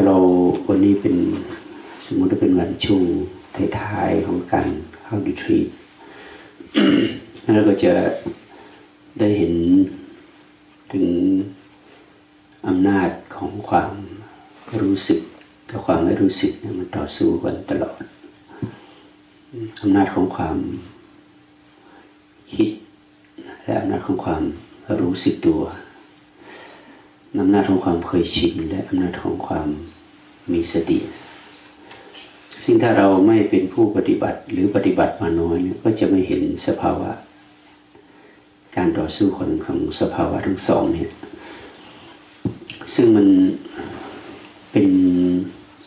ก็เราวันนี้เป็นสมมติว่าเป็นวันช่วงท้ายๆของการเข้าดีทรีตแล้วก็จะได้เห็นถึงอำนาจของความรู้สึกกับความไม่รู้สึกเนี่ยมันต่อสู้กันตลอดอำนาจของความคิด และอำนาจของความรู้สึกตัว อำนาจของความเคยชินและอำนาจของความมีสติ ซึ่งถ้าเราไม่เป็นผู้ปฏิบัติหรือปฏิบัติมาน้อยเนี่ยก็จะไม่เห็นสภาวะ การต่อสู้ของของสภาวะทั้งสองเนี่ยซึ่งมันเป็น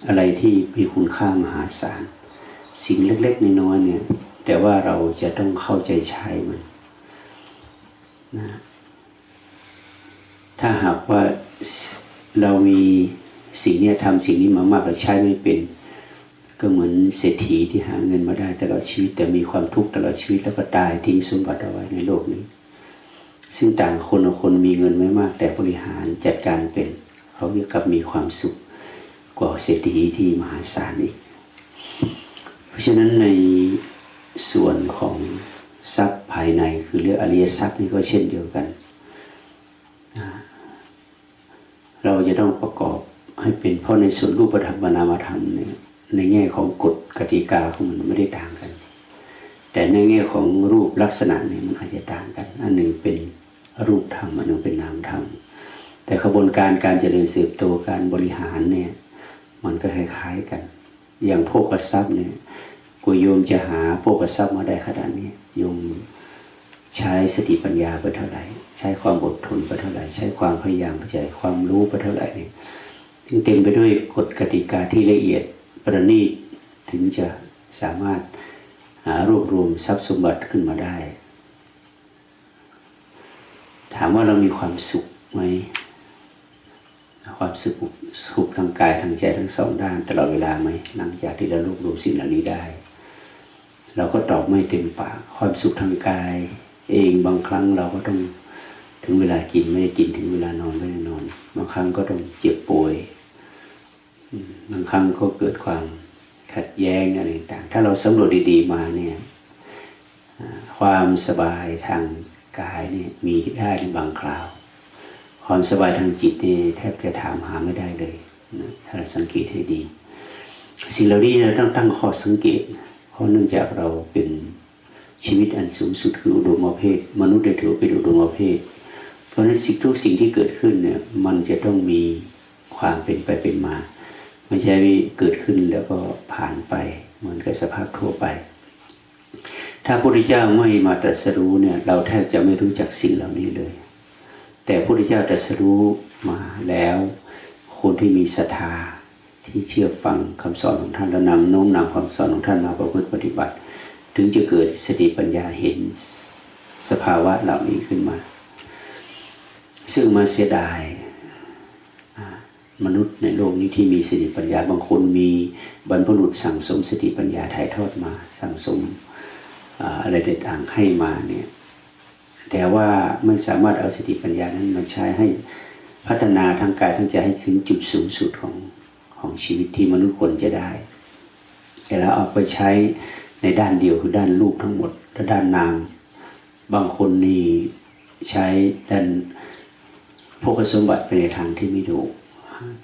อะไรที่มีคุณค่ามหาศาล สิ่งเล็กๆน้อยๆเนี่ย แต่ว่าเราจะต้องเข้าใจใช้มันนะ ถ้าหากว่าเรามีสิ่งนี้ทำสิ่งนี้มามากเราใช้ไม่เป็น ก็เหมือนเศรษฐีที่หาเงินมาได้ตลอดชีวิต แต่มีความทุกข์ตลอดชีวิตแล้วก็ตายทิ้งสมบัติเอาไว้ในโลกนี้ ซึ่งต่างคนคนมีเงินไม่มาก แต่บริหารจัดการเป็นเขาเรียกกับมีความสุขกว่าเศรษฐีที่มหาศาลอีก เพราะฉะนั้นในส่วนของทรัพย์ภายในคือเรื่องอริยทรัพย์นี่ก็เช่นเดียวกัน เรา จะต้องประกอบให้เป็นเพราะในส่วนรูปธรรมนามธรรมเนี่ยในแง่ของกฎกติกาของมันไม่ได้ต่างกัน แต่ในแง่ของรูปลักษณะเนี่ยมันอาจจะต่างกัน อันหนึ่งเป็นรูปธรรมอันหนึ่งเป็นนามธรรมแต่กระบวนการการเจริญสืบโตการบริหารเนี่ยมันก็คล้ายๆกัน อย่างโภคทรัพย์เนี่ยกุโยมจะหาโภคทรัพย์มาได้ขนาดนี้โยม ใช้สติปัญญาไปเท่าไหร่ ใช้ความอดทนไปเท่าไหร่ ใช้ความพยายามพยายความรู้ไปเท่าไหร่เนี่ยจึงเต็มไปด้วยกฎกติกาที่ละเอียดประณีตถึงจะสามารถหารวบรวมทรัพย์สมบัติขึ้นมาได้ ถามว่าเรามีความสุขไหมความสุขสุขทางกายทางใจทั้งสองด้านตลอดเวลาไหมหลังจากที่เรารวบรวมสิ่งเหล่านี้ได้ เราก็ตอบไม่เต็มปากความสุขทางกาย เองบางครั้งเราก็ต้องถึงเวลากินไม่ได้กินถึงเวลานอนไม่ได้นอน บางครั้งก็ต้องเจ็บป่วยบางครั้งก็เกิดความขัดแย้งอะไรต่างถ้าเราสำรวจดี ๆ มาเนี่ยความสบายทางกายเนี่ยมีได้ในบางคราว ความสบายทางจิตเนี่ยแทบจะถามหาไม่ได้เลยนะถ้าเราสังเกตให้ดี สิ่งเหล่านี้เราต้องตั้งข้อสังเกตเพราะเนื่องจากเราเป็น ชีวิตอันสูงสุดคืออุดมเพศมนุษย์ได้ถือเป็นอุดมเพศเพราะฉะนั้นสิ่งทุกสิ่งที่เกิดขึ้นเนี่ยมันจะต้องมีความเป็นไปเป็นมาไม่ใช่เกิดขึ้นแล้วก็ผ่านไปเหมือนกับสภาพทั่วไป ถ้าพระพุทธเจ้าไม่มาตรัสรู้เนี่ยเราแทบจะไม่รู้จักสิ่งเหล่านี้เลย แต่พระพุทธเจ้าตรัสรู้มาแล้ว คนที่มีศรัทธาที่เชื่อฟังคำสอนของท่านแล้วนำโน้มนำคำสอนของท่านมาประพฤติปฏิบัติ ถึงจะเกิดสติปัญญาเห็นสภาวะเหล่านี้ขึ้นมา ซึ่งมาเสียดายมนุษย์ในโลกนี้ที่มีสติปัญญาบางคนมีบรรพบุรุษสั่งสมสติปัญญาถ่ายทอดมา สั่งสมอะไรต่างๆให้มาเนี่ยแต่ว่าไม่สามารถเอาสติปัญญานั้นมาใช้ให้พัฒนาทางกายทั้งใจให้ถึงจุดสูงสุดของของชีวิตที่มนุษย์ควรจะได้ แต่แล้วเอาไปใช้ ในด้านเดียวคือด้านรูปทั้งหมดและด้านนาม บางคนนี่ใช้ด้านพวกสมบัติไปในทางที่ไม่ถูก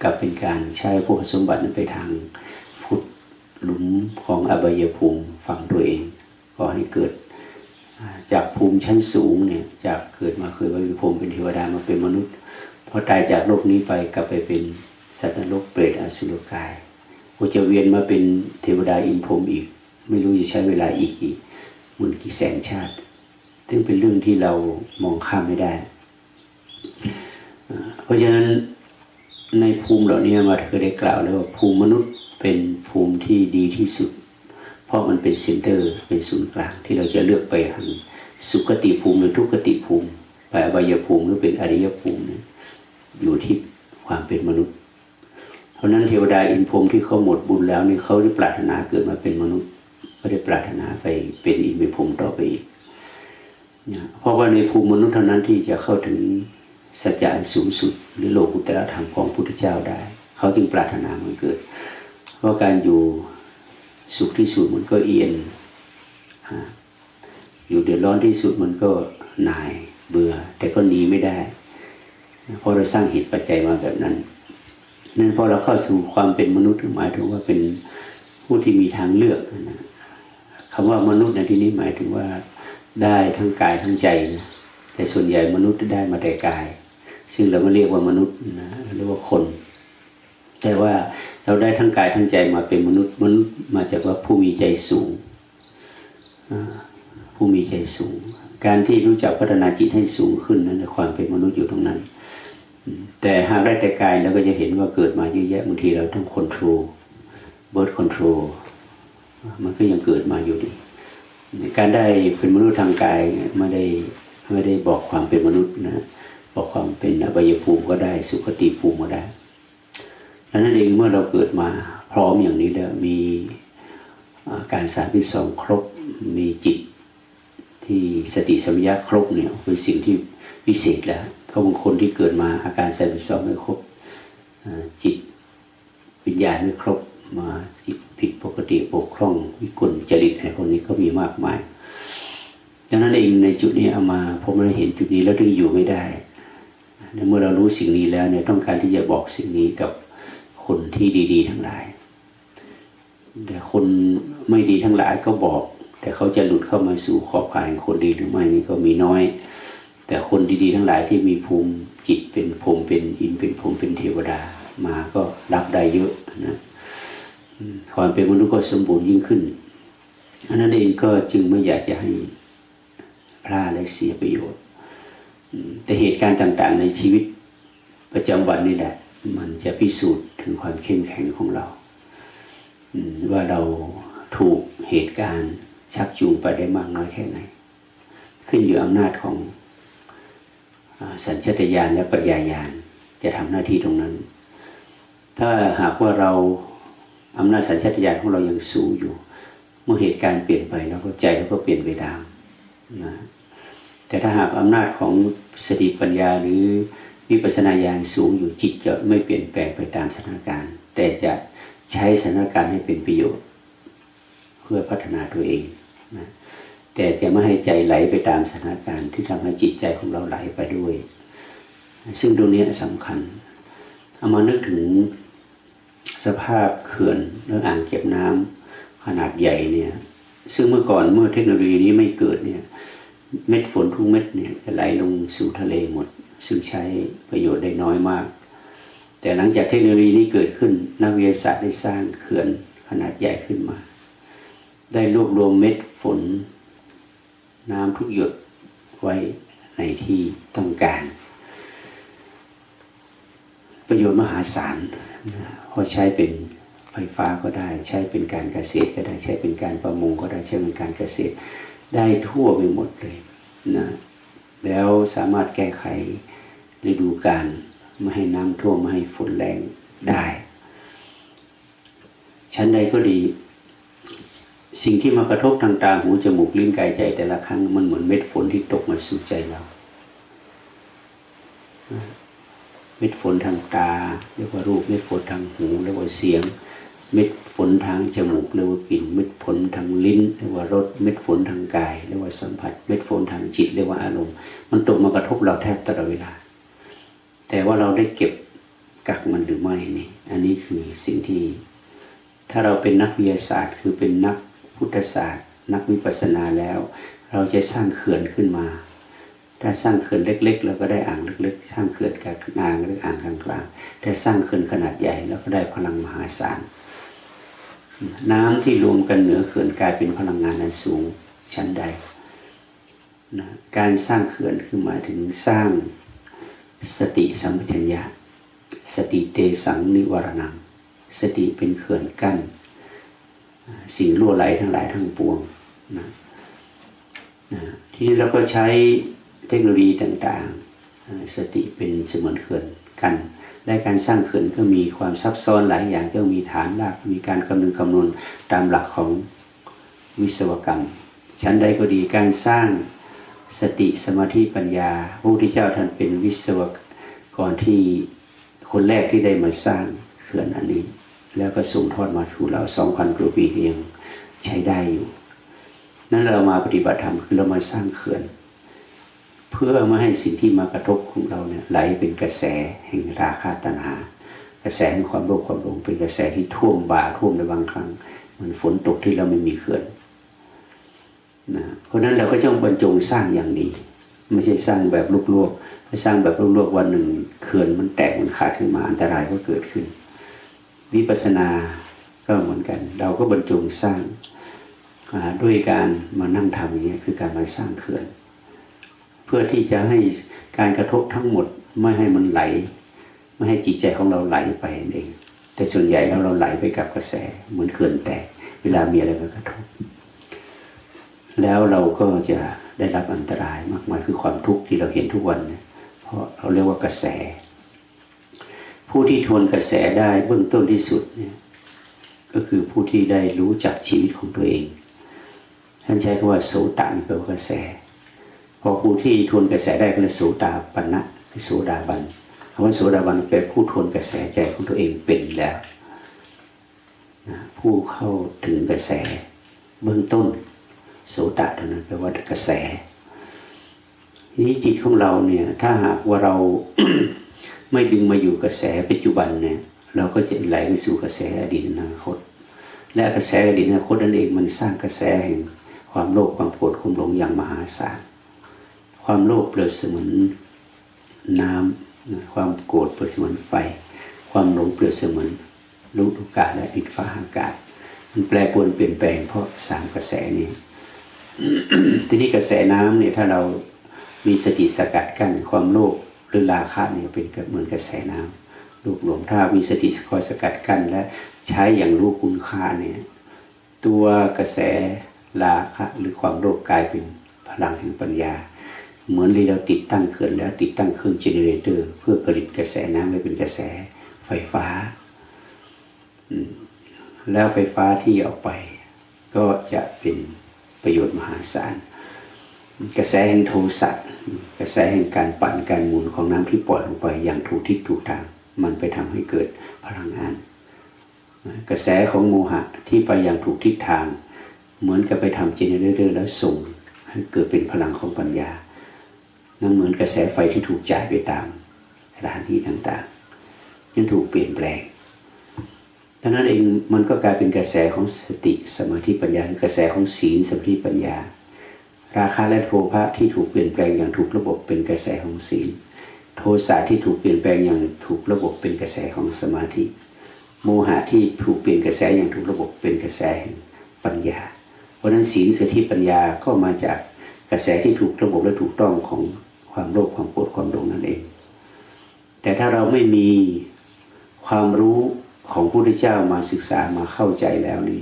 กับเป็นการใช้พวกสมบัตินั้นไปทางฟุดหลุมของอบายภูมิฝั่งตัวเองก่อให้เกิดจากภูมิชั้นสูงเนี่ยจากเกิดมาเคยว่าภูมิเป็นเทวดามาเป็นมนุษย์พอตายจากโลกนี้ไปกลับไปเป็นสัตว์นรกเปรตอสุรกายก็จะเวียนมาเป็นเทวดาอินพรมอีก ไม่รู้จะใช้เวลาอีกกี่หมื่นกี่แสนชาติ ซึ่งเป็นเรื่องที่เรามองข้ามไม่ได้ เพราะฉะนั้นในภูมิเหล่านี้มาเคยได้กล่าวแล้วว่าภูมิมนุษย์เป็นภูมิที่ดีที่สุด เพราะมันเป็นเซ็นเตอร์เป็นศูนย์กลางที่เราจะเลือกไปทางสุขติภูมิหรือทุกขติภูมิไปอบายภูมิหรือเป็นอริยภูมิอยู่ที่ความเป็นมนุษย์ เพราะนั้นเทวดาอินพรมที่เขาหมดบุญแล้วนี่เขาได้ปรารถนาเกิดมาเป็นมนุษย์ ไม่ได้ปรารถนาไปเป็นอินเป็นพรมต่อไปอีกเพราะว่าในภูมิมนุษย์เท่านั้นที่จะเข้าถึงสัจจะสูงสุด หรือโลกุตระธรรมของพุทธเจ้าได้ เขาจึงปรารถนามันเกิด เพราะการอยู่สุขที่สุดมันก็เอียน อยู่เดือดร้อนที่สุดมันก็หน่ายเบื่อ แต่ก็หนีไม่ได้ เพราะเราสร้างเหตุปัจจัยมาแบบนั้น นั้นพอเราเข้าสู่ความเป็นมนุษย์หมายถึงว่าเป็นผู้ที่มีทางเลือกนะ คำว่ามนุษย์ในที่นี้หมายถึงว่าได้ทั้งกายทั้งใจนะแต่ส่วนใหญ่มนุษย์ได้มาแต่กาย ซึ่งเราไม่เรียกว่ามนุษย์นะเรียกว่าคน แต่ว่าเราได้ทั้งกายทั้งใจมาเป็นมนุษย์มนุษย์มาจากว่าผู้มีใจสูงผู้มีใจสูง การที่รู้จักพัฒนาจิตให้สูงขึ้นนั้นความเป็นมนุษย์อยู่ตรงนั้น แต่หากได้แต่กายเราก็จะเห็นว่าเกิดมาเยอะแยะบางทีเราต้องคอนโทรลเบิร์ดคอนโทรล มันก็ยังเกิดมาอยู่ดีการได้เป็นมนุษย์ทางกายไม่ได้ไม่ได้บอกความเป็นมนุษย์นะบอกความเป็นอบายภูมิก็ได้ สุขติภูมิก็ได้ดังนั้นเองเมื่อเราเกิดมาพร้อมอย่างนี้แล้วมีการสาธิตสองครบมีจิตที่สติสัมยาครบเนี่ยคือสิ่งที่พิเศษแล้วเพราะบางคนที่เกิดมาอาการสาธิตสองไม่ครบจิตวิญญาณไม่ครบ มาจิตผิดปกติปกครองวิกลจริตอะไรพวกนี้ก็มีมากมายดังนั้นเองในจุดนี้เอามาผมได้เห็นจุดนี้แล้วถึงอยู่ไม่ได้เมื่อเรารู้สิ่งนี้แล้วเนี่ยต้องการที่จะบอกสิ่งนี้กับคนที่ดี ๆ ทั้งหลายแต่คนไม่ดีทั้งหลายก็บอก แต่เขาจะหลุดเข้ามาสู่ขอบข่ายคนดีหรือไม่นี่ก็มีน้อย แต่คนดีๆทั้งหลายที่มีภูมิจิตเป็นภูมิเป็นอินเป็นภูมิเป็นเทวดามาก็รับได้เยอะนะ ความเป็นมนุษย์ก็สมบูรณ์ยิ่งขึ้นอันนั้นเองก็จึงไม่อยากจะให้พลาดและเสียประโยชน์ แต่เหตุการณ์ต่างๆ ในชีวิตประจำวันนี่แหละ มันจะพิสูจน์ถึงความเข้มแข็งของเรา ว่าเราถูกเหตุการณ์ชักจูงไปได้มากน้อยแค่ไหน ขึ้นอยู่อำนาจของสัญชตาตญาณและปัญญาญาณจะทำหน้าที่ตรงนั้น ถ้าหากว่าเรา อำนาจสัญชาตญาณของเรายังสูงอยู่ เมื่อเหตุการณ์เปลี่ยนไปแล้วก็ใจเราก็เปลี่ยนไปตามนะแต่ถ้าหากอำนาจของสติปัญญาหรือวิปัสสนาญาณสูงอยู่จิตจะไม่เปลี่ยนแปลงไปตามสถานการณ์ แต่จะใช้สถานการณ์ให้เป็นประโยชน์ เพื่อพัฒนาตัวเองนะแต่จะไม่ให้ใจไหลไปตามสถานการณ์ที่ทำให้จิตใจของเราไหลไปด้วย ซึ่งตรงนี้สำคัญเอามานึกถึง สภาพเขื่อนหรืออ่างเก็บน้ำขนาดใหญ่เนี่ย ซึ่งเมื่อก่อนเมื่อเทคโนโลยีนี้ไม่เกิดเนี่ย เม็ดฝนทุกเม็ดเนี่ยจะไหลลงสู่ทะเลหมด ซึ่งใช้ประโยชน์ได้น้อยมาก แต่หลังจากเทคโนโลยีนี้เกิดขึ้น นักวิทยาศาสตร์ได้สร้างเขื่อนขนาดใหญ่ขึ้นมา ได้รวบรวมเม็ดฝน น้ำทุกหยดไว้ในที่ต้องการ ประโยชน์มหาศาลเพราะใช้เป็นไฟฟ้าก็ได้ ใช้เป็นการเกษตรก็ได้ใช้เป็นการประมงก็ได้ใช้เป็นการเกษตร ได้ทั่วไปหมดเลยนะแล้วสามารถแก้ไขฤดูกาลไม่ให้น้ำท่วมไม่ให้ฝนแรงได้ชั้นใดก็ดี สิ่งที่มากระทบทางตาหูจมูกลิ้นกายใจแต่ละครั้งมันเหมือนเม็ดฝนที่ตกมาสู่ใจเรา เม็ดฝนทางตาเรียกว่ารูปเม็ดฝนทางหูเรียกว่าเสียง เม็ดฝนทางจมูกเรียกว่ากลิ่น เม็ดฝนทางลิ้นเรียกว่ารส เม็ดฝนทางกายเรียกว่าสัมผัส เม็ดฝนทางจิตเรียกว่าอารมณ์ มันตกมากระทบเราแทบตลอดเวลา แต่ว่าเราได้เก็บกักมันหรือไม่นี่ อันนี้คือสิ่งที่ ถ้าเราเป็นนักวิทยาศาสตร์ คือเป็นนักพุทธศาสตร์ นักวิปัสสนาแล้ว เราจะสร้างเขื่อนขึ้นมา ถ้าสร้างเขื่อนเล็ก ๆ เราก็ได้อ่างเล็กๆ สร้างเขื่อนกลางหรืออ่างกลางๆถ้าสร้างเขื่อนขนาดใหญ่เราก็ได้พลังมหาศาลน้ำที่รวมกันเหนือเขื่อนกลายเป็นพลังงานอันสูงชั้นใดนะการสร้างเขื่อนคือหมายถึงสร้างสติสัมปชัญญะ สติเตสังนิวรณัง สติเป็นเขื่อนกั้นสิ่งรั่วไหลทั้งหลายทั้งปวงนะนะทีนี้เราก็ใช้ เทคโนโลยีต่างๆ สติเป็นเสมือนเขื่อนกัน และการสร้างเขื่อนก็มีความซับซ้อนหลายอย่างก็มีฐานรากมีการคำนึงคำนวณตามหลักของวิศวกรรม ชั้นใดก็ดีการสร้างสติสมาธิปัญญาพระพุทธเจ้าท่านเป็นวิศวกรที่คนแรกที่ได้มาสร้างเขื่อนอันนี้ แล้วก็ส่งทอดมาถูเราสองพันกว่าปีก็ยังใช้ได้อยู่ นั้นเรามาปฏิบัติธรรมคือเรามาสร้างเขื่อน เพื่อไม่ให้สิ่งที่มากระทบของเราเนี่ยไหลเป็นกระแสแห่งราคาตัณหา กระแสแห่งความโลภความหลงเป็นกระแสที่ท่วมบ่าท่วมในบางครั้งเหมือนฝนตกที่เราไม่มีเขื่อนนะเพราะนั้นเราก็ต้องบรรจงสร้างอย่างดี ไม่ใช่สร้างแบบลวกๆไปสร้างแบบลวกๆวันหนึ่งเขื่อนมันแตกมันขาดขึ้นมาอันตรายก็เกิดขึ้น วิปัสสนาก็เหมือนกัน เราก็บรรจงสร้างด้วยการมานั่งทำอย่างนี้คือการมาสร้างเขื่อน เพื่อที่จะให้การกระทบทั้งหมดไม่ให้มันไหล ไม่ให้จิตใจของเราไหลไปเอง แต่ส่วนใหญ่แล้วเราไหลไปกับกระแสเหมือนเขื่อนแตกเวลามีอะไรมากระทบ แล้วเราก็จะได้รับอันตรายมากมายคือความทุกข์ที่เราเห็นทุกวันเนี่ยเพราะเราเรียกว่ากระแส ผู้ที่ทวนกระแสได้เบื้องต้นที่สุดเนี่ยก็คือผู้ที่ได้รู้จักชีวิตของตัวเองท่านใช้คำว่าโสตานแปลว่ากระแส พอผู้ที่ทวนกระแสได้ก็เลยโสตาปันะคือโสดาบันคำว่าโสดาบันแปลผู้ทวนกระแสใจของตัวเองเป็นแล้วผู้เข้าถึงกระแสเบื้องต้น โสตเท่านั้นแปลว่ากระแสนี้จิตของเราเนี่ยถ้าหากว่าเราไม่ดึงมาอยู่กระแสปัจจุบันเนี่ยเราก็จะไหลไปสู่กระแสอดีตอนาคต และกระแสอดีตอนาคตนั่นเองมันสร้างกระแสแห่งความโลภความโกรธความหลงอย่างมหาศาล ความโลภเปรียบเสมือนน้ำความโกรธเปรียบเสมือนไฟ ความหลงเปรียบเสมือนลูกทุกาและอิทฟ้าอากาศ มันแปรปรวนเปลี่ยนแปลงเพราะสามกระแสนี้ทีนี้กระแสน้ำเนี่ยถ้าเรามีสติสกัดกั้นความโลภหรือราคะเนี่ยเป็นเหมือนกระแสน้ำลูกหลวงถ้ามีสติคอยสกัดกั้นและใช้อย่างรู้คุณค่าเนี่ยตัวกระแสราคะหรือความโลภกลายเป็นพลังแห่งปัญญา เหมือนที่เราติดตั้งเขื่อนแล้วติดตั้งเครื่องเจเนเรเตอร์ เพื่อผลิตกระแสน้ำให้เป็นกระแสไฟฟ้า แล้วไฟฟ้าที่ออกไป ก็จะเป็นประโยชน์มหาศาล กระแสแห่งโทสะกระแสแห่งการปั่นการหมุนของน้ำที่ปล่อยลงไปอย่างถูกทิศถูกทาง มันไปทำให้เกิดพลังงาน กระแสของโมหะที่ไปอย่างถูกทิศทาง เหมือนกับไปทำเจเนเรเตอร์แล้วส่งให้เกิดเป็นพลังของปัญญา นั่นเหมือนกระแสไฟที่ถูกจ่ายไปตามสถานที่ต่างๆยังถูกเปลี่ยนแปลงดังนั้นเองมันก็กลายเป็นกระแสของสติสมาธิปัญญากระแสของศีลสมาธิปัญญา ราคาและโทภะที่ถูกเปลี่ยนแปลงอย่างถูกระบบเป็นกระแสของศีล โทสะที่ถูกเปลี่ยนแปลงอย่างถูกระบบเป็นกระแสของสมาธิ โมหะที่ถูกเปลี่ยนกระแสอย่างถูกระบบเป็นกระแสแห่งปัญญา เพราะนั้นศีลสมาธิปัญญาก็มาจากกระแสที่ถูกระบบและถูกต้องของ ความโลภความโกรธความหลงนั่นเอง แต่ถ้าเราไม่มีความรู้ของพระพุทธเจ้ามาศึกษามาเข้าใจแล้วนี้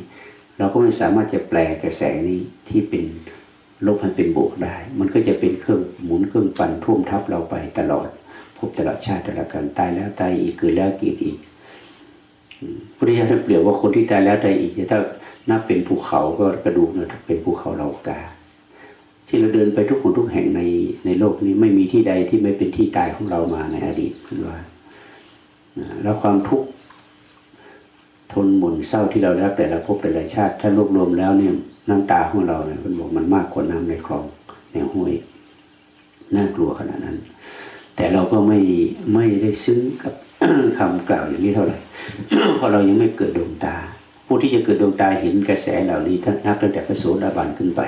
เราก็ไม่สามารถจะแปลกระแสนี้ที่เป็นลบให้เป็นบวกได้ มันก็จะเป็นเครื่องหมุนเครื่องปั่นท่วมทับเราไปตลอด พบตลอดชาติตลอดกันตายแล้วตายอีกเกิดแล้วเกิดอีกพุทธิยถาท่านเปรียบว่าคนที่ตายแล้วตายอีกถ้านับเป็นภูเขาก็กระดูกเนี่ยเป็นภูเขาเรากา ที่เราเดินไปทุกคนทุกแห่งในในโลกนี้ไม่มีที่ใดที่ไม่เป็นที่ตายของเรามาในอดีตคุณว่าแล้วความทุกข์ทนหมุนเศร้าที่เราได้รับแต่ละภพแต่ละชาติ ถ้ารวบรวมแล้วเนี่ยน้ำตาของเราเนี่ยมันบอกมันมากกว่าน้ำในคลองในห้วยน่ากลัวขนาดนั้น แต่เราก็ไม่ไม่ได้ซึ้งกับคำกล่าวอย่างนี้เท่าไหร่เพราะเรายังไม่เกิดดวงตา ผู้ที่จะเกิดดวงตาเห็นกระแสเหล่านี้ท่านับตั้งแต่พระโสดาบันขึ้นไป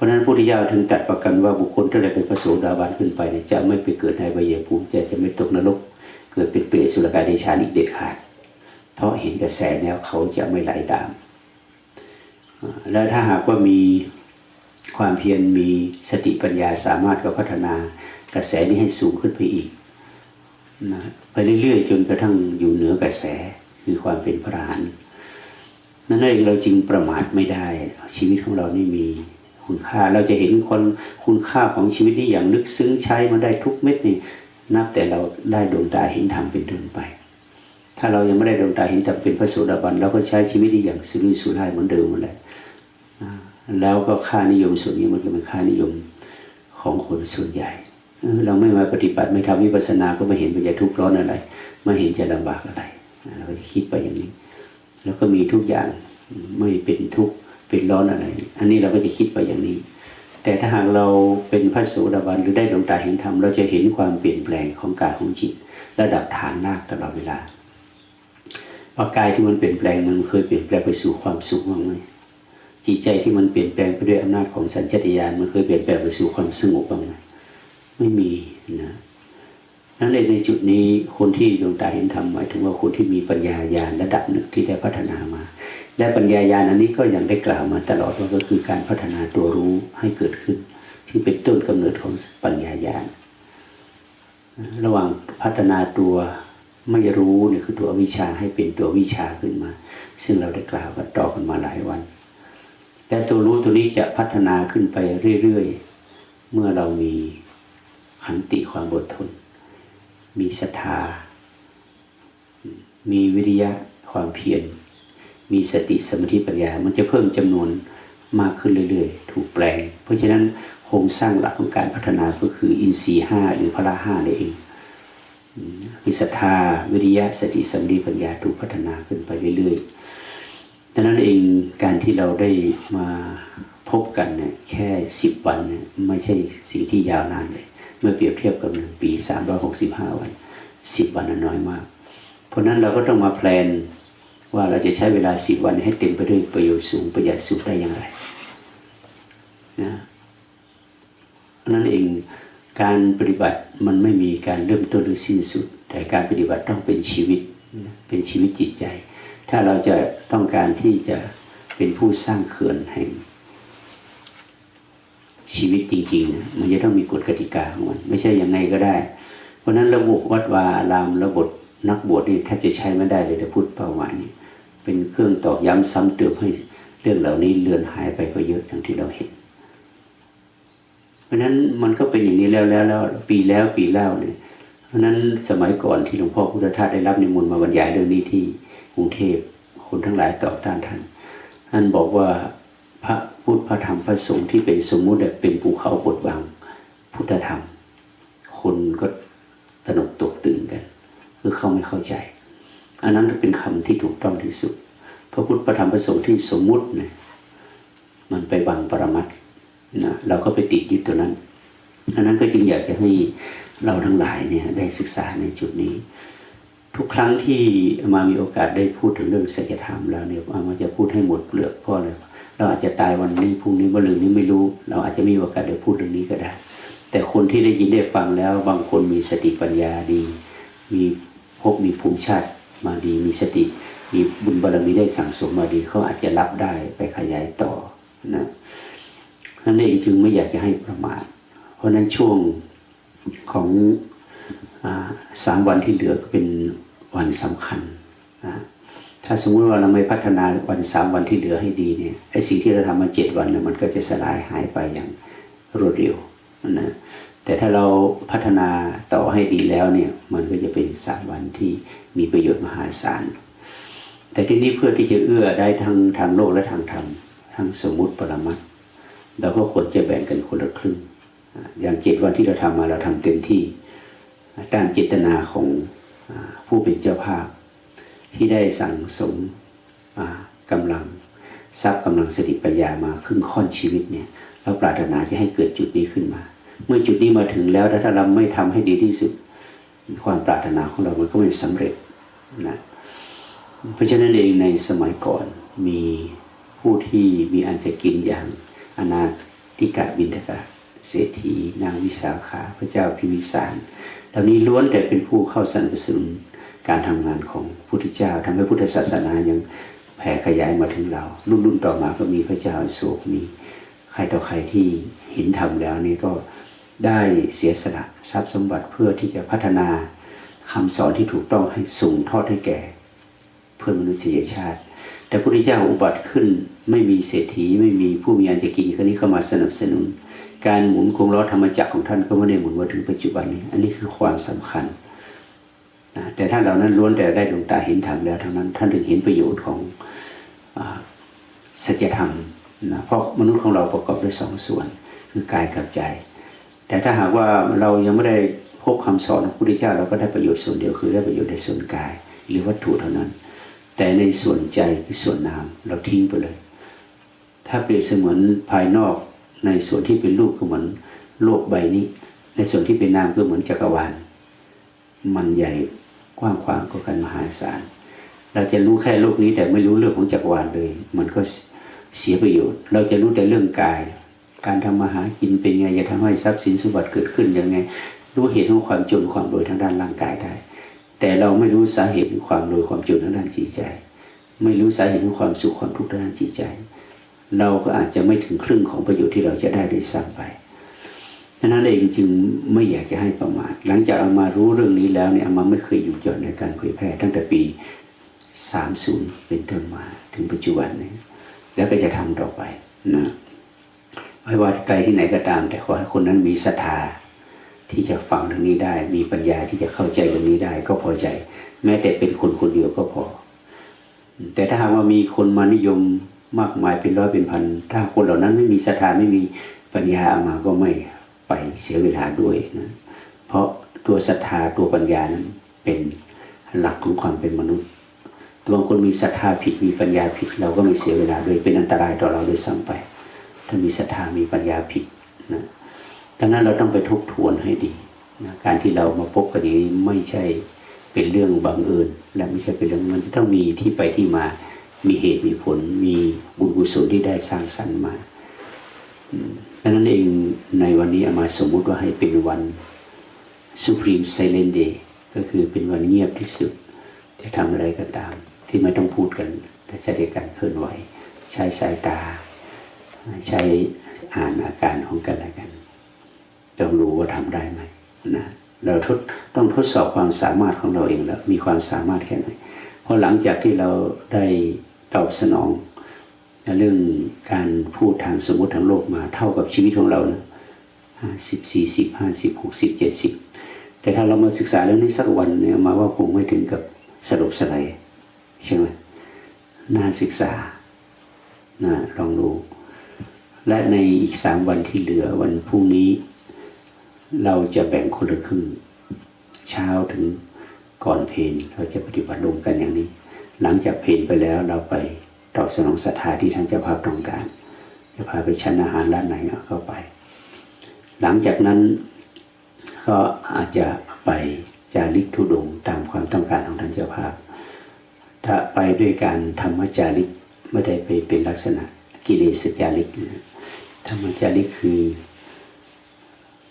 ราะฉะนั้นผู้ที่ยาถึงตัดประกันว่าบุคคลเที่ได้เป็นพระโสดาบันขึ้นไปเนี่ยจะไม่ไปเกิดในใบเยภูมิจะจะไม่ตกนรก เกิดเป็นเปรตสุรกายเดชานิเด็ดขาด เพราะเห็นกระแสแล้วเขาจะไม่ไหลตาม แล้วถ้าหากว่ามีความเพียรมีสติปัญญาสามารถก็พัฒนากระแสนี้ให้สูงขึ้นไปอีกนะไปเรื่อยๆ จนกระทั่งอยู่เหนือกระแสคือความเป็นพระหานนั่นเองเราจึงประมาทไม่ได้ ชีวิตของเรานี่มี คุณค่าเราจะเห็นคนคุณค่าของชีวิตนี้อย่างลึกซึ้งใช้มาได้ทุกเม็ดนี่นับแต่เราได้ดวงตาเห็นธรรมเป็นต้นไป ถ้าเรายังไม่ได้ดวงตาเห็นธรรมเป็นพระโสดาบันเราก็ใช้ชีวิตนี่อย่างสุรุ่ยสุร่ายเหมือนเดิมหมดเลยแล้วก็ค่านิยมส่วนนี้มันก็เป็นค่านิยมของคนส่วนใหญ่เราไม่มาปฏิบัติไม่ทำวิปัสสนาก็ไม่เห็นมันจะทุกข์ร้อนอะไรไม่เห็นจะลำบากอะไรเราก็จะคิดไปอย่างนี้ แล้วก็มีทุกอย่างไม่เป็นทุกข์ เป็นร้อนอะไร อันนี้เราก็จะคิดไปอย่างนี้ แต่ถ้าหากเราเป็นพระโสดาบันหรือได้ดวงตาเห็นธรรมเราจะเห็นความเปลี่ยนแปลงของกายของจิต ระดับฐานนาคตลอดเวลาพอกายที่มันเปลี่ยนแปลงมันเคยเปลี่ยนแปลงไปสู่ความสุขบ้างไหมจิตใจที่มันเปลี่ยนแปลงไปด้วยอำนาจของสัญชาตญาณมันเคยเปลี่ยนแปลงไปสู่ความสงบบ้างไหมไม่มีนะนั่นเลยในจุดนี้คนที่ดวงตาเห็นธรรมหมายถึงว่าคนที่มีปัญญาญาณระดับหนึ่งที่ได้พัฒนามา และปัญญาญาณอันนี้ก็ยังได้กล่าวมาตลอดว่าก็คือการพัฒนาตัวรู้ให้เกิดขึ้น ซึ่งเป็นต้นกำเนิดของปัญญาญาณระหว่างพัฒนาตัวไม่รู้เนี่ยคือตัววิชาให้เป็นตัววิชาขึ้นมา ซึ่งเราได้กล่าวกันต่อกันมาหลายวัน แต่ตัวรู้ตัวนี้จะพัฒนาขึ้นไปเรื่อยๆ เมื่อเรามีขันติความอดทน มีศรัทธา มีวิริยะความเพียร มีสติสมาธิปัญญา มันจะเพิ่มจำนวนมากขึ้นเรื่อยๆ ถูกแปลง เพราะฉะนั้นโครงสร้างหลักของการพัฒนาก็คืออินทรีย์ห้าหรือพละห้านั่เองคือศรัทธาวิริยะสติสมาธิปัญญาถูกพัฒนาขึ้นไปเรื่อยๆดังนั้นเองการที่เราได้มาพบกันเนี่ยแค่สิบวันเนี่ยไม่ใช่สิ่งที่ยาวนานเลย เมื่อเปรียบเทียบกับหนึ่งปีสามร้อยหกสิบห้าวันสิบวันนั้นน้อยมาก เพราะนั้นเราก็ต้องมาแพลน ว่าเราจะใช้เวลาสิบวันให้เต็มไปด้วยประโยชน์สูงประหยัดสุขได้อย่างไรนะนั่นเองการปฏิบัติมันไม่มีการเริ่มต้นหรือสิ้นสุด แต่การปฏิบัติต้องเป็นชีวิตเป็นชีวิตจิตใจ ถ้าเราจะต้องการที่จะเป็นผู้สร้างเขื่อนแห่งชีวิตจริงๆนะมันจะต้องมีกฎกติกาของมันไม่ใช่ยังไงก็ได้ เพราะนั้นระบบวัดวาอารามระบบนักบวชนี่แทบจะใช้ไม่ได้เลยถ้าพูดเป้าหมายนี้ เป็นเครื่องตอกย้ำซ้ำเติมให้เรื่องเหล่านี้เลือนหายไปก็เยอะอย่างที่เราเห็น เพราะนั้นมันก็เป็นอย่างนี้แล้วแล้วแล้วปีแล้วปีเล่าเนี่ยเพราะนั้นสมัยก่อนที่หลวงพ่อพุทธทาสได้รับนิมนต์มาบรรยายเรื่องนี้ที่กรุงเทพคนทั้งหลายต่อต้านท่านท่านบอกว่าพระพุทธพระธรรมพระสงฆ์ที่เป็นสมมุติเป็นภูเขาบดบังพุทธธรรม คนก็ตนกตกตื่นกันคือเขาไม่เข้าใจ อันนั้นเป็นคำที่ถูกต้องที่สุด พระพุทธพระธรรมพระสงฆ์ที่สมมุติเนี่ยมันไปบังปรมัตนะเราก็ไปติดยึดตัวนั้นอันนั้นก็จึงอยากจะให้เราทั้งหลายเนี่ยได้ศึกษาในจุดนี้ ทุกครั้งที่มามีโอกาสได้พูดถึงเรื่องศัจธรรมแล้วเนี่ยมาจะพูดให้หมดเปลือกเพราะอะไรเราอาจจะตายวันนี้พรุ่งนี้วันลืนนี้ไม่รู้ เราอาจจะมีโอกาสได้พูดเรื่องนี้ก็ได้ แต่คนที่ได้ยินได้ฟังแล้วบางคนมีสติปัญญาดี มีพบมีภูมิชาติ มาดีมีสติมีบุญบารมีได้สั่งสมมาดีเขาอาจจะรับได้ไปขยายต่อนะนั่นเองจึงไม่อยากจะให้ประมาท เพราะนั้นช่วงของอสามวันที่เหลือก็เป็นวันสำคัญนะถ้าสมมติว่าเราไม่พัฒนาวันสามวันที่เหลือให้ดีเนี่ยไอ้สิ่งที่เราทำมาเจ็ดวันเนี่ยมันก็จะสลายหายไปอย่างรวดเร็วนะ แต่ถ้าเราพัฒนาต่อให้ดีแล้วเนี่ยมันก็จะเป็นสามวันที่มีประโยชน์มหาศาล แต่ที่นี้เพื่อที่จะเอื้อได้ทั้งทางโลกและทางธรรมทั้งสมมุติปรมัตเราก็ควรจะแบ่งกันคนละครึ่ง อย่างเจ็ดวันที่เราทำมาเราทำเต็มที่ตามเจตนาของผู้เป็นเจ้าภาพ ที่ได้สั่งสมกำลังทรัพย์กำลังสติปัญญามาครึ่งค่อนชีวิตเนี่ยเราปรารถนาจะให้เกิดจุดนี้ขึ้นมา เมื่อจุดนี้มาถึงแล้วถ้าเราไม่ทำให้ดีที่สุด ความปรารถนาของเรามันก็ไม่สำเร็จนะเพราะฉะนั้นเองในสมัยก่อนมีผู้ที่มีอันจะกินอย่างอนาติกะบินทกะเศรษฐีนางวิสาขาพระเจ้าพิมิสารเหล่านี้ล้วนแต่เป็นผู้เข้าสนับสนุนการทำงานของพุทธเจ้าทำให้พุทธศาสนายังแผ่ขยายมาถึงเรา รุ่นรุ่นต่อมาก็มีพระเจ้าโศกมีใครต่อใครที่เห็นธรรมแล้วนี่ก็ ได้เสียสละทรัพย์สมบัติเพื่อที่จะพัฒนาคำสอนที่ถูกต้องให้สูงทอดให้แก่ เพื่อนมนุษยชาติ แต่พระพุทธเจ้าอุบัติขึ้นไม่มีเศรษฐีไม่มีผู้มีอันจะกินคนนี้เข้ามาสนับสนุน การหมุนกงล้อธรรมจักรของท่านก็ไม่ได้หมุนมาถึงปัจจุบันนี้ อันนี้คือความสำคัญนะแต่ท่านเหล่านั้นล้วนแต่ได้ดวงตาเห็นธรรมแล้วทั้งนั้น ท่านถึงเห็นประโยชน์ของสัจธรรมนะเพราะมนุษย์ของเราประกอบด้วยสองส่วน คือกายกับใจ แต่ถ้าหากว่าเรายังไม่ได้พบคำสอนของพระพุทธเจ้าเราก็ได้ประโยชน์ส่วนเดียวคือได้ประโยชน์ในส่วนกาย หรือวัตถุเท่านั้น แต่ในส่วนใจคือส่วนนามเราทิ้งไปเลย ถ้าเปรียบเสมือนภายนอกในส่วนที่เป็นรูปก็เหมือนโลกใบนี้ ในส่วนที่เป็นนามก็เหมือนจักรวาล มันใหญ่กว้างขวางกว่ากันมหาศาล เราจะรู้แค่โลกนี้แต่ไม่รู้เรื่องของจักรวาลเลย มันก็เสียประโยชน์ เราจะรู้แต่เรื่องกาย การทำมาหากินเป็นไงจะทำให้ทรัพย์สินสมบัติเกิดขึ้นยังไง รู้เหตุของความจนความรวยทางด้านร่างกายได้ แต่เราไม่รู้สาเหตุของความรวยความจนทางด้านจิตใจ ไม่รู้สาเหตุของความสุขความทุกข์ทางด้านจิตใจ เราก็อาจจะไม่ถึงครึ่งของประโยชน์ที่เราจะได้ด้วยซ้ำไปดังนั้นเองจึงไม่อยากจะให้ประมาทหลังจากเอามารู้เรื่องนี้แล้วเนี่ยเอามาไม่เคยหยุดหย่อนในการเผยแพร่ตั้งแต่ปี 30 เป็นต้นมาถึงปัจจุบันนี้แล้วก็จะทำต่อไปนะ ไม่ว่าไกลที่ไหนก็ตาม แต่ขอให้คนนั้นมีศรัทธาที่จะฟังเรื่องนี้ได้ มีปัญญาที่จะเข้าใจเรื่องนี้ได้ ก็พอใจ แม้แต่เป็นคนคนเดียวก็พอ แต่ถ้าหากว่ามีคนมานิยมมากมายเป็นร้อยเป็นพัน ถ้าคนเหล่านั้นไม่มีศรัทธาไม่มีปัญญาเอามาก็ไม่ไปเสียเวลาด้วยนะเพราะตัวศรัทธาตัวปัญญานั้นเป็นหลักของความเป็นมนุษย์บางคนมีศรัทธาผิดมีปัญญาผิด เราก็ไม่เสียเวลาด้วยเป็นอันตรายต่อเราด้วยซ้ำไป ถ้ามีศรัทธามีปัญญาผิดนะดังนั้นเราต้องไปทบทวนให้ดีนะการที่เรามาพบกันนี้ไม่ใช่เป็นเรื่องบังเอิญและไม่ใช่เป็นเรื่องมันต้องมีที่ไปที่มา มีเหตุมีผล มีบุญกุศลที่ได้สร้างสรรค์มาดังนั้นเองในวันนี้อามาสมมุติว่าให้เป็นวัน Supreme Silent Day ก็คือเป็นวันเงียบที่สุด จะทำอะไรก็ตาม ที่ไม่ต้องพูดกันแต่ใช้การเคลื่อนไหว ใช้สายตา ใช้อ่านอาการของกันและกัน ต้องรู้ว่าทำได้ไหมนะเราทดต้องทดสอบความสามารถของเราเองแล้วมีความสามารถแค่ไหนเพราะหลังจากที่เราได้ตอบสนองเรื่องการพูดทางสมมติทางโลกมาเท่ากับชีวิตของเรานะห้าสิบสี่สิบห้าสิบหกสิบเจ็ดสิบแต่ถ้าเรามาศึกษาเรื่องนี้สักวันเนี่ยมาว่าคงไม่ถึงกับสรุปสลายใช่ไหมน่าศึกษานะลองดู และในอีกสามวันที่เหลือวันพรุ่งนี้ เราจะแบ่งคนละครึ่งเช้าถึงก่อนเพลเราจะปฏิบัติรวมกันอย่างนี้ หลังจากเพลไปแล้วเราไปตอบสนองศรัทธาที่ท่านเจ้าภาพต้องการ จะพาไปชั้นอาหารร้านไหนก็ไป หลังจากนั้นก็อาจจะไปจาริกทุดงตามความต้องการของท่านเจ้าภาพ ถ้าไปด้วยการธรรมจาริกไม่ได้ไปเป็นลักษณะกิเลสจาริกนะ ธรรมจาริกคือ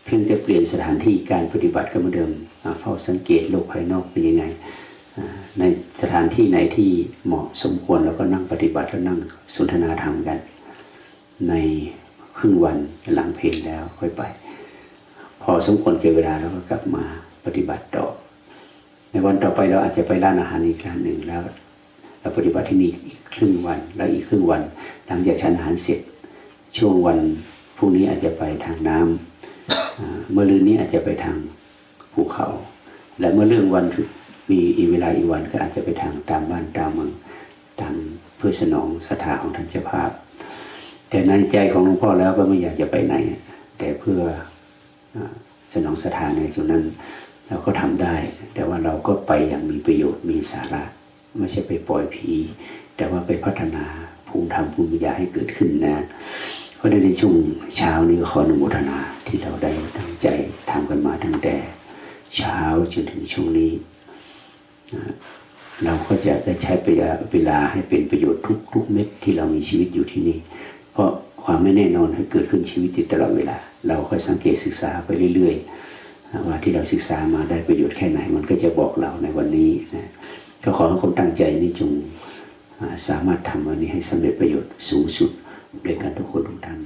เพียงแต่เปลี่ยนสถานที่การปฏิบัติก็เหมือนเดิมเฝ้าสังเกตโลกภายนอกเป็นยังไงในสถานที่ไหนที่เหมาะสมควรเราก็นั่งปฏิบัติแล้วนั่งสนทนาธรรมกัน ในครึ่งวันหลังเพลแล้วค่อยไป พอสมควรเก็บเวลาแล้วก็กลับมาปฏิบัติต่อ ในวันต่อไปเราอาจจะไปร้านอาหารอีกร้านหนึ่งแล้ว เราปฏิบัติที่นี่อีกครึ่งวันแล้วอีกครึ่งวัน หลังจากฉันอาหารเสร็จ ช่วงวันพรุ่งนี้อาจจะไปทางน้ำเมื่อลืนนี้อาจจะไปทางภูเขา และเมื่อเรื่องวันมีอีเวลาอีกวันก็อาจจะไปทางตามบ้านตามเมืองตามเพื่อสนองศรัทธาของท่านเจ้าภาพ แต่ในใจของหลวงพ่อแล้วก็ไม่อยากจะไปไหน แต่เพื่อสนองศรัทธาในจุดนั้นเราก็ทำได้ แต่ว่าเราก็ไปอย่างมีประโยชน์มีสาระ ไม่ใช่ไปปล่อยผีแต่ว่าไปพัฒนาภูมิธรรมภูมิปัญญาให้เกิดขึ้นนะ เพราะในช่วงเช้านี้ขออนุโมทนาที่เราได้ตั้งใจทำกันมาตั้งแต่เช้าจนถึงช่วงนี้ เราก็จะได้ใช้เวลาให้เป็นประโยชน์ทุกๆเม็ดที่เรามีชีวิตอยู่ที่นี่ เพราะความไม่แน่นอนให้เกิดขึ้นชีวิตตลอดเวลา เราค่อยสังเกตศึกษาไปเรื่อยๆว่าที่เราศึกษามาได้ประโยชน์แค่ไหน มันก็จะบอกเราในวันนี้นะก็ขอให้คนตั้งใจนี้จงสามารถทำวันนี้ให้สำเร็จประโยชน์สูงสุด ด้วยกันทุกคนทุกท่าน